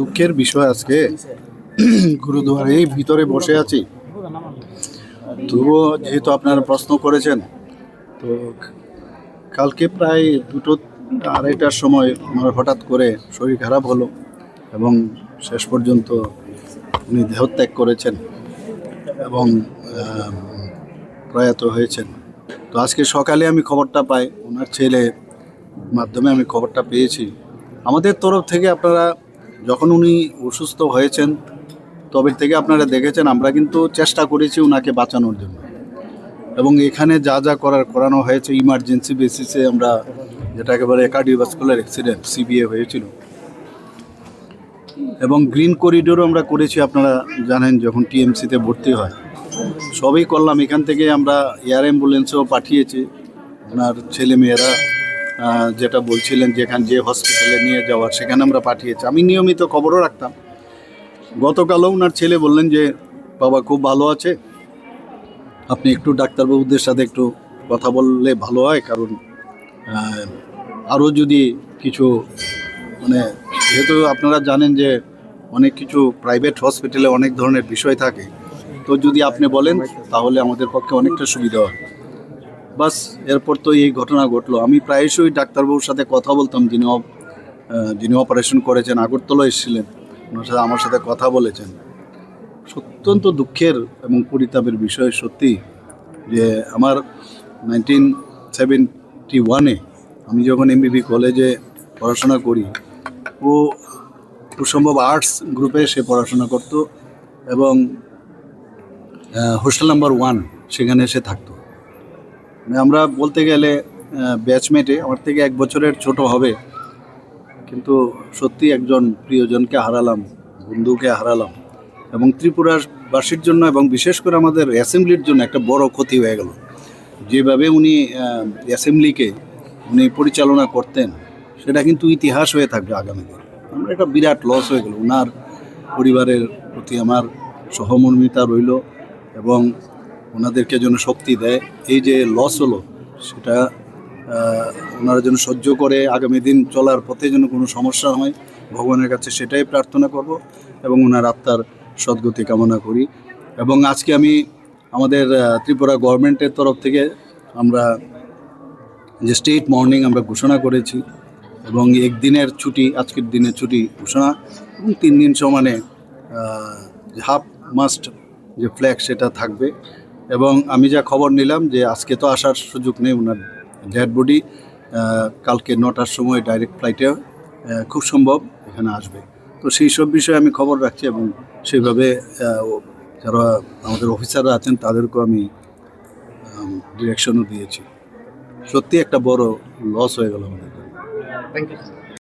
দুঃখের বিষয় আজকে। গুরুদুয়ারেই ভিতরে বসে আছি। তবুও যেহেতু আপনারা প্রশ্ন করেছেন, তো কালকে প্রায় দুটো আড়াইটার সময় আমার হঠাৎ করে শরীর খারাপ হলো এবং শেষ পর্যন্ত উনি দেহত্যাগ করেছেন এবং প্রয়াত হয়েছেন। তো আজকে সকালে আমি খবরটা পাই, ওনার ছেলে মাধ্যমে আমি খবরটা পেয়েছি। আমাদের তরফ থেকে আপনারা যখন উনি অসুস্থ হয়েছেন তবে থেকে আপনারা দেখেছেন, আমরা কিন্তু চেষ্টা করেছি ওনাকে বাঁচানোর জন্য। এবং এখানে যা যা করার, করানো হয়েছে ইমার্জেন্সি বেসিসে আমরা যেটা একেবারে কার্ডিওভাস্কুলার অ্যাক্সিডেন্ট সিবিএ হয়েছিল। এবং গ্রিন করিডোরও আমরা করেছি, আপনারা জানেন, যখন টিএমসিতে ভর্তি হয়। সবই করলাম, এখান থেকে আমরা এয়ার অ্যাম্বুলেন্সও পাঠিয়েছি। ওনার ছেলেমেয়েরা যেটা বলছিলেন যেখানে যে হসপিটালে নিয়ে যাওয়ার, সেখানে আমরা পাঠিয়েছি। আমি নিয়মিত খবরও রাখতাম। গতকালও ওনার ছেলে বললেন যে, বাবা খুব ভালো আছে। আপনি একটু ডাক্তারবাবুদের সাথে একটু কথা বললে ভালো হয়। কারণ আরও যদি কিছু মানে যেহেতু আপনারা জানেন যে, অনেক কিছু প্রাইভেট হসপিটালে অনেক ধরনের বিষয় থাকে। তো যদি আপনি বলেন, তাহলে আমাদের পক্ষে অনেকটা সুবিধা হয়। বাস, এরপর তো এই ঘটনা ঘটলো। আমি প্রায়শই ডাক্তারবাবুর সাথে কথা বলতাম, যিনি যিনি অপারেশন করেছেন, আগরতলা এসেছিলেন। ওনার সাথে আমার সাথে কথা বলেছেন। অত্যন্ত দুঃখের এবং পরিতাপের বিষয় সত্যি যে আমার নাইনটিন সেভেন্টি ওয়ানে আমি যখন এমবিবি কলেজে পড়াশোনা করি, ও সম্ভব আর্টস গ্রুপে সে পড়াশোনা করতো এবং হোস্টেল নাম্বার ওয়ান সেখানে এসে থাকতো। আমরা বলতে গেলে ব্যাচমেটে আমার থেকে এক বছরের ছোট হবে। কিন্তু সত্যি একজন প্রিয়জনকে হারালাম, বন্ধুকে হারালাম এবং ত্রিপুরার ত্রিপুরাবাসীর জন্য এবং বিশেষ করে আমাদের অ্যাসেম্বলির জন্য একটা বড় ক্ষতি হয়ে গেল। যেভাবে উনি অ্যাসেম্বলিকে উনি পরিচালনা করতেন, সেটা কিন্তু ইতিহাস হয়ে থাকবে আগামী দিন। আমরা একটা বিরাট লস হয়ে গেল। ওনার পরিবারের প্রতি আমার সহমর্মিতা রইল এবং ওনাদেরকে যেন শক্তি দেয়। এই যে লস হলো, সেটা ওনারা যেন সহ্য করে, আগামী দিন চলার পথে যেন কোনো সমস্যা হয়, ভগবানের কাছে সেটাই প্রার্থনা করব এবং ওনার আত্মার সদ্গতি কামনা করি। এবং আজকে আমি আমাদের ত্রিপুরা গভর্নমেন্টের তরফ থেকে আমরা যে স্টেট মর্নিং আমরা ঘোষণা করেছি এবং একদিনের ছুটি, আজকের দিনের ছুটি ঘোষণা, এবং তিন দিন সমানে হাফ মাস্ট যে ফ্ল্যাগ সেটা থাকবে। এবং আমি যা খবর নিলাম যে আজকে তো আসার সুযোগ নেই ওনার ডেড বডি কালকে নটার সময় ডাইরেক্ট ফ্লাইটে খুব সম্ভব এখানে আসবে। তো সেই সব বিষয়ে আমি খবর রাখছি এবং সেইভাবে যারা আমাদের অফিসাররা আছেন তাদেরকেও আমি ডিরেকশনও দিয়েছি। সত্যি একটা বড় লস হয়ে গেল আমাদের থ্যাংক ইউ